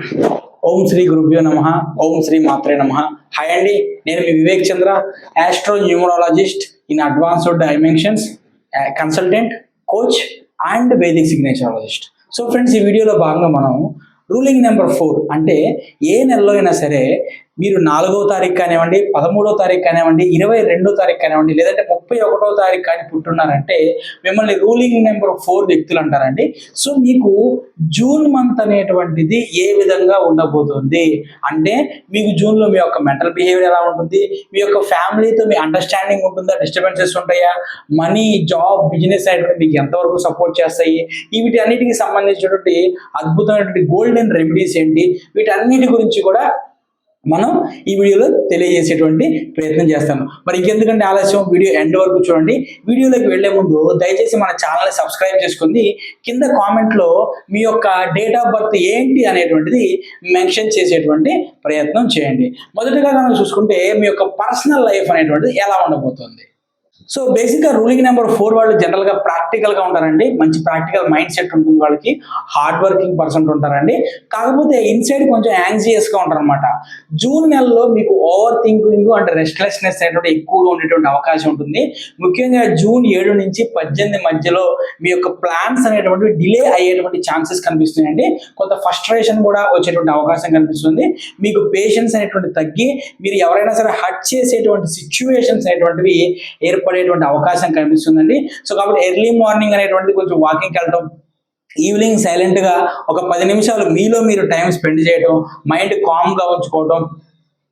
ఓం శ్రీ గురుభ్యో నమ. ఓం శ్రీ మాత్రే నమ. హాయ్ అండి నేను మీ Vivek Chandra astro numerologist in advanced dimensions consultant coach and Vedic signaturologist so friends ఈ వీడియోలో భాగంగా మనం రూలింగ్ నెంబర్ ఫోర్ అంటే ఏ నెలలో అయినా సరే మీరు నాలుగో తారీఖు కానివ్వండి పదమూడో తారీఖు కానివ్వండి ఇరవై రెండో తారీఖు కానివ్వండి లేదంటే ముప్పై ఒకటో తారీఖు కానీ పుట్టున్నారంటే మిమ్మల్ని రూలింగ్ నెంబర్ ఫోర్ వ్యక్తులు అంటారండి. సో మీకు జూన్ మంత్ అనేటువంటిది ఏ విధంగా ఉండబోతుంది? అంటే మీకు జూన్లో మీ యొక్క మెంటల్ బిహేవియర్ ఎలా ఉంటుంది? మీ యొక్క ఫ్యామిలీతో మీ అండర్స్టాండింగ్ ఉంటుందా? డిస్టర్బెన్సెస్ ఉంటాయా? మనీ జాబ్ బిజినెస్ అనేటువంటి మీకు ఎంతవరకు సపోర్ట్ చేస్తాయి? వీటి అన్నిటికి సంబంధించినటువంటి అద్భుతమైనటువంటి గోల్డెన్ రెమెడీస్ ఏంటి? వీటన్నిటి గురించి కూడా మనం ఈ వీడియోలో తెలియజేసేటువంటి ప్రయత్నం చేస్తాను. మరి ఇంకెందుకంటే ఆలస్యం వీడియో ఎండ్ వరకు చూడండి. వీడియోలోకి వెళ్ళే ముందు దయచేసి మన ఛానల్ని సబ్స్క్రైబ్ చేసుకుంది. కింద కామెంట్లో మీ యొక్క డేట్ ఆఫ్ బర్త్ ఏంటి అనేటువంటిది మెన్షన్ చేసేటువంటి ప్రయత్నం చేయండి. మొదటగా మనం చూసుకుంటే మీ యొక్క పర్సనల్ లైఫ్ అనేటువంటిది ఎలా ఉండబోతుంది? సో బేసిక్గా రూలింగ్ నెంబర్ ఫోర్ వాళ్ళు జనరల్గా ప్రాక్టికల్గా ఉంటారండి. మంచి ప్రాక్టికల్ మైండ్ సెట్ ఉంటుంది వాళ్ళకి. హార్డ్ వర్కింగ్ పర్సన్ ఉంటారండి. కాకపోతే ఇన్సైడ్ కొంచెం యాంగ్జియస్గా ఉంటారనమాట జూన్ నెలలో మీకు ఓవర్ థింకింగ్ అంటే రెస్ట్లెస్నెస్ అనేటువంటి ఎక్కువగా ఉండేటువంటి అవకాశం ఉంటుంది. ముఖ్యంగా జూన్ ఏడు నుంచి పద్దెనిమిది మధ్యలో మీ యొక్క ప్లాన్స్ అనేటువంటి డిలే అయ్యేటువంటి ఛాన్సెస్ కనిపిస్తున్నాయండి. కొంత ఫస్ట్రేషన్ కూడా వచ్చేటువంటి అవకాశం కనిపిస్తుంది. మీకు పేషెన్స్ అనేటువంటి తగ్గి మీరు ఎవరైనా సరే హట్ చేసేటువంటి సిచ్యువేషన్స్ అనేటువంటివి పడేటువంటి అవకాశం కనిపిస్తుందండి. సో కాబట్టి ఎర్లీ మార్నింగ్ అనేటువంటిది కొంచెం వాకింగ్కి వెళ్ళడం ఈవినింగ్ సైలెంట్గా ఒక పది నిమిషాలు మీలో మీరు టైం స్పెండ్ చేయడం మైండ్ కామ్గా ఉంచుకోవడం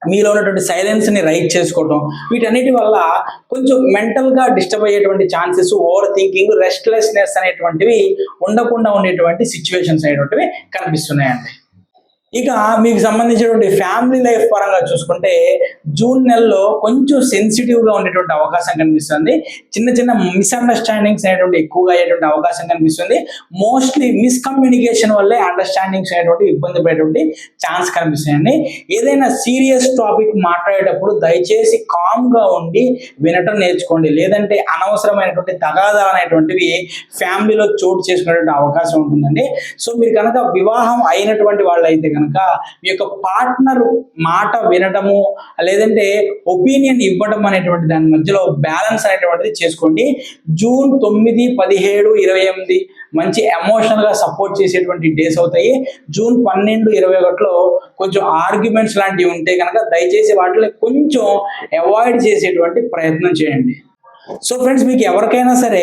మీలో ఉన్నటువంటి సైలెన్స్ని రైట్ చేసుకోవడం వీటన్నిటి వల్ల కొంచెం మెంటల్గా డిస్టర్బ్ అయ్యేటువంటి ఛాన్సెస్ ఓవర్ థింకింగ్ రెస్ట్లెస్నెస్ అనేటువంటివి ఉండకుండా ఉండేటువంటి సిచ్యువేషన్స్ అనేటువంటివి కనిపిస్తున్నాయండి. ఇక మీకు సంబంధించినటువంటి ఫ్యామిలీ లైఫ్ పరంగా చూసుకుంటే జూన్ నెలలో కొంచెం సెన్సిటివ్గా ఉండేటువంటి అవకాశం కనిపిస్తుంది. చిన్న చిన్న మిస్అండర్స్టాండింగ్స్ అనేటువంటి ఎక్కువగా అయ్యేటువంటి అవకాశం కనిపిస్తుంది. మోస్ట్లీ మిస్కమ్యూనికేషన్ వల్లే అండర్స్టాండింగ్స్ అనేటువంటి ఇబ్బంది పడేటువంటి ఛాన్స్ కనిపిస్తాయండి ఏదైనా సీరియస్ టాపిక్ మాట్లాడేటప్పుడు దయచేసి కామ్గా ఉండి వినటం నేర్చుకోండి. లేదంటే అనవసరమైనటువంటి తగాదాలు అనేటువంటివి ఫ్యామిలీలో చోటు చేసుకునేటువంటి అవకాశం ఉంటుందండి. సో మీరు కనుక వివాహం అయినటువంటి వాళ్ళు అయితే కనుక మీ యొక్క పార్ట్నర్ మాట వినటము లేదంటే ఒపీనియన్ ఇవ్వడం అనేటువంటి దాని మధ్యలో బ్యాలెన్స్ అనేటువంటిది చేసుకోండి. జూన్ తొమ్మిది పదిహేడు ఇరవై ఎనిమిది మంచి ఎమోషనల్గా సపోర్ట్ చేసేటువంటి డేస్ అవుతాయి. జూన్ పన్నెండు ఇరవై ఒకటిలో కొంచెం ఆర్గ్యుమెంట్స్ లాంటివి ఉంటే కనుక దయచేసి వాటిని కొంచెం అవాయిడ్ చేసేటువంటి ప్రయత్నం చేయండి. సో ఫ్రెండ్స్ మీకు ఎవరికైనా సరే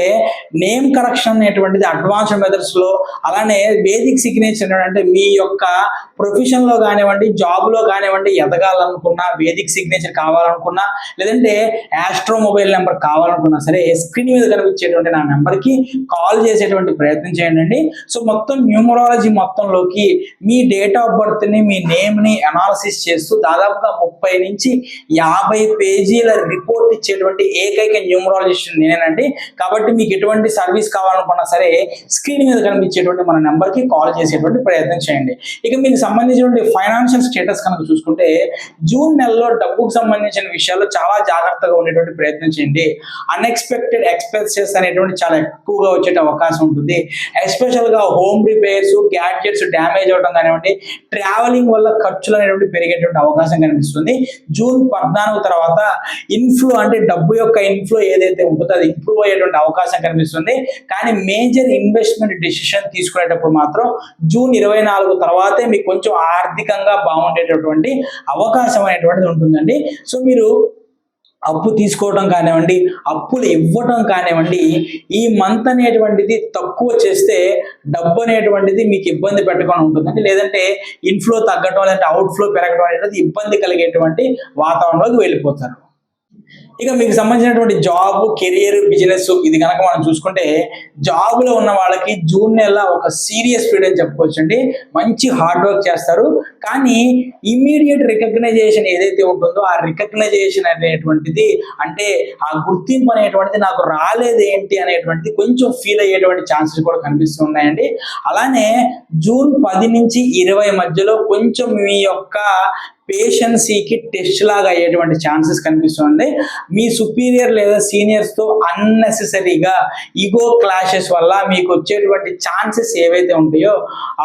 నేమ్ కరెక్షన్ అనేటువంటిది అడ్వాన్స్డ్ మెథడ్స్లో అలానే వేదిక్ సిగ్నేచర్ అంటే మీ యొక్క ప్రొఫెషన్లో కానివ్వండి జాబ్లో కానివ్వండి ఎదగాలనుకున్నా వేదిక్ సిగ్నేచర్ కావాలనుకున్నా లేదంటే యాస్ట్రో మొబైల్ నెంబర్ కావాలనుకున్నా సరే స్క్రీన్ మీద కనిపించేటువంటి నా నెంబర్కి కాల్ చేసేటువంటి ప్రయత్నం చేయండి. సో మొత్తం న్యూమరాలజీ మొత్తంలోకి మీ డేట్ ఆఫ్ బర్త్ని మీ నేమ్ని అనాలిసిస్ చేస్తూ దాదాపుగా ముప్పై నుంచి యాభై పేజీల రిపోర్ట్ ఇచ్చేటువంటి ఏకైక న్యూమరాలజిస్ట్ నేనేనండి. కాబట్టి మీకు ఎటువంటి సర్వీస్ కావాలనుకున్నా సరే స్క్రీన్ మీద కనిపించేటువంటి మన నెంబర్కి కాల్ చేసేటువంటి ప్రయత్నం చేయండి. ఇక మీకు సంబంధించినటువంటి ఫైనాన్షియల్ స్టేటస్ కనుక చూసుకుంటే జూన్ నెలలో డబ్బుకు సంబంధించిన విషయాల్లో చాలా జాగ్రత్తగా ఉండేటువంటి ప్రయత్నం చేయండి. అన్ఎక్స్పెక్టెడ్ ఎక్స్పెన్సెస్ అనేటువంటి చాలా ఎక్కువగా వచ్చే అవకాశం ఉంటుంది. ఎస్పెషల్గా హోమ్ రిపేర్స్ గ్యాడ్జెట్స్ డ్యామేజ్ అవడం కానివ్వండి ట్రావెలింగ్ వల్ల ఖర్చులు అనేటువంటి పెరిగేటువంటి అవకాశం కనిపిస్తుంది. జూన్ పద్నాలుగు తర్వాత ఇన్ఫ్లో అంటే డబ్బు యొక్క ఇన్ఫ్లో ఏదైతే ఉంటుందో అది ఇంప్రూవ్ అయ్యేటువంటి అవకాశం కనిపిస్తుంది. కానీ మేజర్ ఇన్వెస్ట్మెంట్ డెసిషన్ తీసుకునేటప్పుడు మాత్రం జూన్ ఇరవై నాలుగు తర్వాతే మీకు కొంచెం ఆర్థికంగా బాగుండేటటువంటి అవకాశం అనేటువంటిది ఉంటుందండి. సో మీరు అప్పు తీసుకోవడం కానివ్వండి అప్పులు ఇవ్వడం కానివ్వండి ఈ మంత్ అనేటువంటిది తక్కువ చేస్తే డబ్బు అనేటువంటిది మీకు ఇబ్బంది పెట్టకుండా ఉంటుందండి. లేదంటే ఇన్ఫ్లో తగ్గడం లేదంటే అవుట్ఫ్లో పెరగడం అనేది ఇబ్బంది కలిగేటువంటి వాతావరణంలోకి వెళ్ళిపోతారు. ఇక మీకు సంబంధించినటువంటి జాబ్ కెరియర్ బిజినెస్ ఇది కనుక మనం చూసుకుంటే జాబ్లో ఉన్న వాళ్ళకి జూన్ నెల ఒక సీరియస్ పీరియడ్ అని చెప్పుకోవచ్చు అండి మంచి హార్డ్ వర్క్ చేస్తారు. కానీ ఇమ్మీడియట్ రికగ్నైజేషన్ ఏదైతే ఉంటుందో ఆ రికగ్నైజేషన్ అనేటువంటిది అంటే ఆ గుర్తింపు అనేటువంటిది నాకు రాలేదు ఏంటి అనేటువంటిది కొంచెం ఫీల్ అయ్యేటువంటి ఛాన్సెస్ కూడా కనిపిస్తున్నాయండి అలానే జూన్ పది నుంచి ఇరవై మధ్యలో కొంచెం మీ యొక్క పేషెన్సీకి టెస్ట్ లాగా అయ్యేటువంటి ఛాన్సెస్ కనిపిస్తుంది మీ సుపీరియర్ లేదా సీనియర్స్తో తో అన్నెసెసరీగా ఈగో క్లాషెస్ వల్ల మీకు వచ్చేటువంటి ఛాన్సెస్ ఏవైతే ఉంటాయో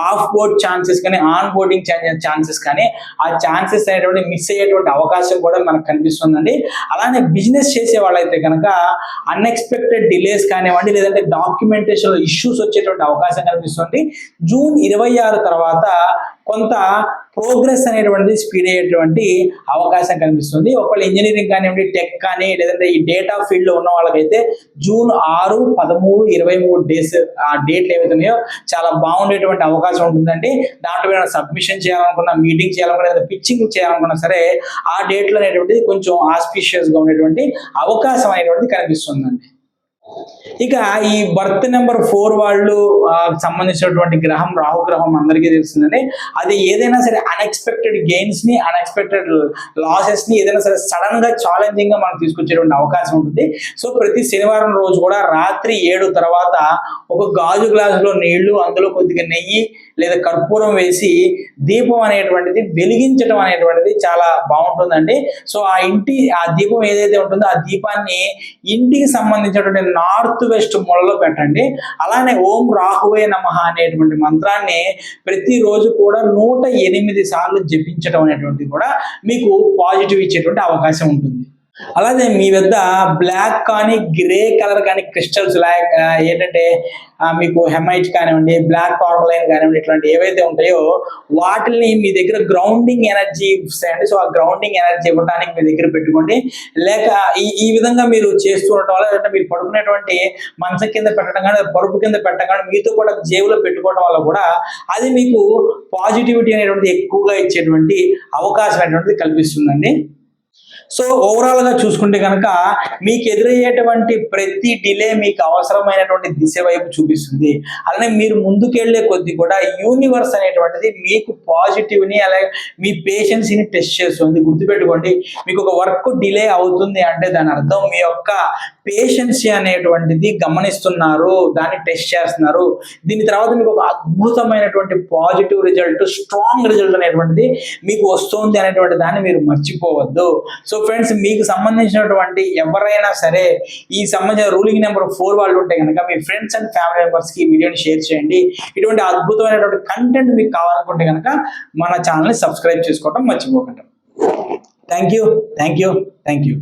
ఆఫ్ బోర్డ్ ఛాన్సెస్ కానీ ఆన్ బోర్డింగ్ ఛాన్సెస్ కానీ ఆ ఛాన్సెస్ అనేటువంటి మిస్ అయ్యేటువంటి అవకాశం కూడా మనకు కనిపిస్తుందండి. అలానే బిజినెస్ చేసే వాళ్ళైతే కనుక అన్ఎక్స్పెక్టెడ్ డిలేస్ కానివ్వండి లేదంటే డాక్యుమెంటేషన్ ఇష్యూస్ వచ్చేటువంటి అవకాశం కనిపిస్తుంది. జూన్ ఇరవై ఆరు తర్వాత కొంత ప్రోగ్రెస్ అనేటువంటిది స్పీడ్ అయ్యేటువంటి అవకాశం కనిపిస్తుంది. ఒకవేళ ఇంజనీరింగ్ కానివ్వండి టెక్ కానీ లేదంటే ఈ డేటా ఫీల్డ్లో ఉన్న వాళ్ళకైతే జూన్ ఆరు పదమూడు ఇరవై మూడు డేస్ ఆ డేట్లు ఏవైతున్నాయో చాలా బాగుండేటువంటి అవకాశం ఉంటుందండి. దాంట్లో మీరు సబ్మిషన్ చేయాలనుకున్నా మీటింగ్ చేయాలనుకున్నా లేదా పిచ్చింగ్ చేయాలనుకున్నా సరే ఆ డేట్లు అనేటువంటిది కొంచెం ఆస్పిషియస్గా ఉండేటువంటి అవకాశం అనేటువంటిది కనిపిస్తుందండి. ఇక ఈ బర్త్ నెంబర్ ఫోర్ వాళ్ళు సంబంధించినటువంటి గ్రహం రాహు గ్రహం అందరికీ తెలుస్తుందని అది ఏదైనా సరే అన్ఎక్స్పెక్టెడ్ గెయిన్స్ని అన్ఎక్స్పెక్టెడ్ లాసెస్ని ఏదైనా సరే సడన్గా ఛాలెంజింగ్గా మనకు తీసుకొచ్చేటువంటి అవకాశం ఉంటుంది. సో ప్రతి శనివారం రోజు కూడా రాత్రి ఏడు తర్వాత ఒక గాజు గ్లాసులో నీళ్ళు అందులో కొద్దిగా నెయ్యి లేదా కర్పూరం వేసి దీపం అనేటువంటిది వెలిగించడం అనేటువంటిది చాలా బాగుంటుందండి. సో ఆ ఇంటి ఆ దీపం ఏదైతే ఉంటుందో ఆ దీపాన్ని ఇంటికి సంబంధించినటువంటి నార్త్ వెస్ట్ మూలలో పెట్టండి. అలానే ఓం రాహువే నమ అనేటువంటి మంత్రాన్ని ప్రతిరోజు కూడా నూట ఎనిమిది సార్లు జపించడం అనేటువంటిది కూడా మీకు పాజిటివ్ ఇచ్చేటువంటి అవకాశం ఉంటుంది. అలాగే మీ వద్ద బ్లాక్ కానీ గ్రే కలర్ కానీ క్రిస్టల్స్ లాక్ ఏంటంటే మీకు హెమైట్ కానివ్వండి బ్లాక్ పార్మలైన్ కానివ్వండి ఇట్లాంటి ఏవైతే ఉంటాయో వాటిని మీ దగ్గర గ్రౌండింగ్ ఎనర్జీ అండి సో ఆ గ్రౌండింగ్ ఎనర్జీ ఇవ్వడానికి మీ దగ్గర పెట్టుకోండి. లేక ఈ ఈ విధంగా మీరు చేస్తూ ఉండటం వల్ల లేదంటే మీరు పడుకునేటువంటి మంచం కింద పెట్టడం కానీ పరుపు కింద పెట్టడం కానీ మీతో కూడా జేబులో పెట్టుకోవడం వల్ల కూడా అది మీకు పాజిటివిటీ అనేటువంటిది ఎక్కువగా ఇచ్చేటువంటి అవకాశం అనేటువంటిది కల్పిస్తుందండి. సో ఓవరాల్గా చూసుకుంటే కనుక మీకు ఎదురయ్యేటువంటి ప్రతి డిలే మీకు అవసరమైనటువంటి దిశ వైపు చూపిస్తుంది. అలానే మీరు ముందుకెళ్ళే కొద్ది కూడా యూనివర్స్ అనేటువంటిది మీకు పాజిటివ్ని అలాగే మీ పేషెన్స్ని టెస్ట్ చేస్తుంది. గుర్తుపెట్టుకోండి మీకు ఒక వర్క్ డిలే అవుతుంది అంటే దాని అర్థం మీ యొక్క పేషెన్సీ అనేటువంటిది గమనిస్తున్నారు దాన్ని టెస్ట్ చేస్తున్నారు. దీని తర్వాత మీకు ఒక అద్భుతమైనటువంటి పాజిటివ్ రిజల్ట్ స్ట్రాంగ్ రిజల్ట్ అనేటువంటిది మీకు వస్తుంది అనేటువంటి దాన్ని మీరు మర్చిపోవద్దు. సో ఫ్రెండ్స్ మీకు సంబంధించినటువంటి ఎవరైనా సరే ఈ సంబంధించిన రూలింగ్ నెంబర్ ఫోర్ వాళ్ళు ఉంటే కనుక మీ ఫ్రెండ్స్ అండ్ ఫ్యామిలీ మెంబర్స్కి ఈ వీడియోని షేర్ చేయండి. ఇటువంటి అద్భుతమైనటువంటి కంటెంట్ మీకు కావాలనుకుంటే కనుక మన ఛానల్ని సబ్స్క్రైబ్ చేసుకోవడం మర్చిపోకండి. Thank you thank you thank you